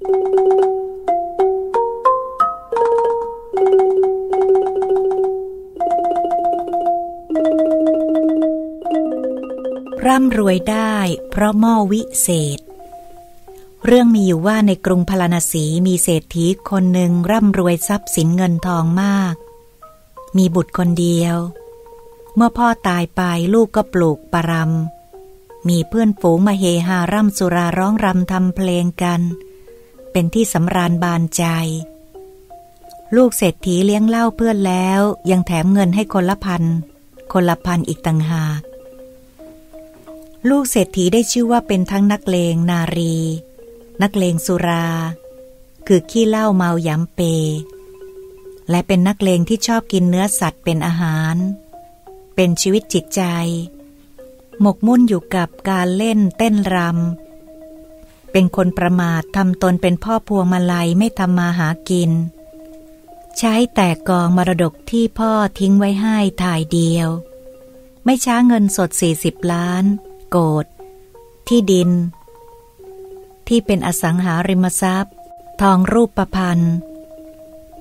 ร่ำรวยได้เพราะหม้อวิเศษ เรื่องมีอยู่ว่าในกรุงพาราณสีมีเศรษฐีคนหนึ่งร่ำรวยทรัพย์สินเงินทองมาก มีบุตรคนเดียว เมื่อพ่อตายไปลูกก็ปลูกปรำมีเพื่อนฝูงมาเฮฮาร่ำสุราร้องรำทำเพลงกัน เป็นที่สำราญบานใจ ลูกเศรษฐีเลี้ยงเหล้าเพื่อนแล้ว ยังแถมเงินให้คนละพัน คนละพันอีกต่างหาก ลูกเศรษฐีได้ชื่อว่าเป็นทั้งนักเลงนารี นักเลงสุรา คือขี้เหล้าเมายำเป และเป็นนักเลงที่ชอบกินเนื้อสัตว์เป็นอาหาร เป็นชีวิตจิตใจ หมกมุ่นอยู่กับการเล่นเต้นรำ เป็นคนประมาททำตนเป็นพ่อพวงมาลัยไม่ทำมาหากิน ใช้แต่กองมรดกที่พ่อทิ้งไว้ให้ถ่ายเดียว ไม่ช้าเงินสดสี่สิบล้าน โกดที่ดิน ที่เป็นอสังหาริมทรัพย์ ทองรูปประพันธ์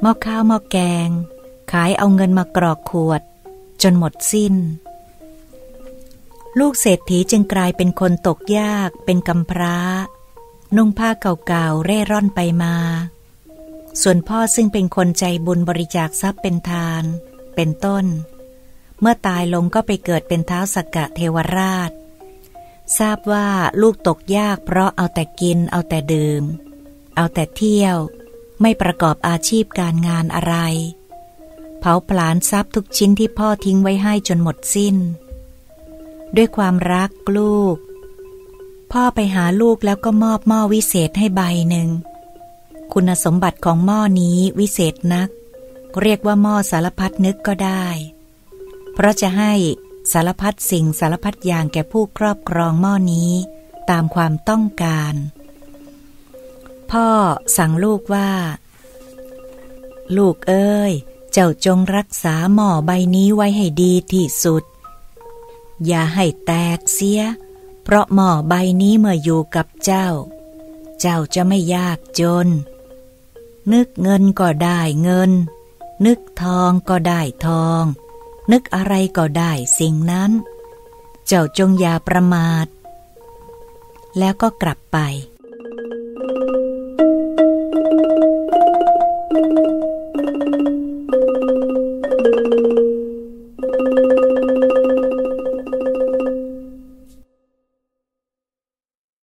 หม้อข้าวหม้อแกง ขายเอาเงินมากรอกขวด จนหมดสิ้น ลูกเศรษฐีจึงกลายเป็นคนตกยากเป็นกำพร้า นุ่งผ้าเก่าๆเร่ร่อนไปมา ส่วนพ่อซึ่งเป็นคนใจบุญบริจาคทรัพย์เป็นทาน เป็นต้น เมื่อตายลงก็ไปเกิดเป็นเท้าสกกะเทวราช ทราบว่าลูกตกยากเพราะเอาแต่กินเอาแต่ดื่ม เอาแต่เที่ยว ไม่ประกอบอาชีพการงานอะไร เผาผลาญทรัพย์ทุกชิ้นที่พ่อทิ้งไว้ให้จนหมดสิ้น ด้วยความรักลูก พ่อไปหาลูกแล้วก็มอบหม้อวิเศษให้ใบหนึ่ง คุณสมบัติของหม้อนี้วิเศษนัก เรียกว่าหม้อสารพัดนึกก็ได้ เพราะจะให้สารพัดสิ่งสารพัดอย่างแก่ผู้ครอบครองหม้อนี้ตามความต้องการ พ่อสั่งลูกว่า ลูกเอ้ย เจ้าจงรักษาหม้อใบนี้ไว้ให้ดีที่สุด อย่าให้แตกเสียเเพราะหม่อใบนี้เมื่ออยู่กับเจ้า เจ้าจะไม่ยากจน นึกเงินก็ได้เงิน นึกทองก็ได้ทอง นึกอะไรก็ได้สิ่งนั้น เจ้าจงอย่าประมาท แล้วก็กลับไป Thank you.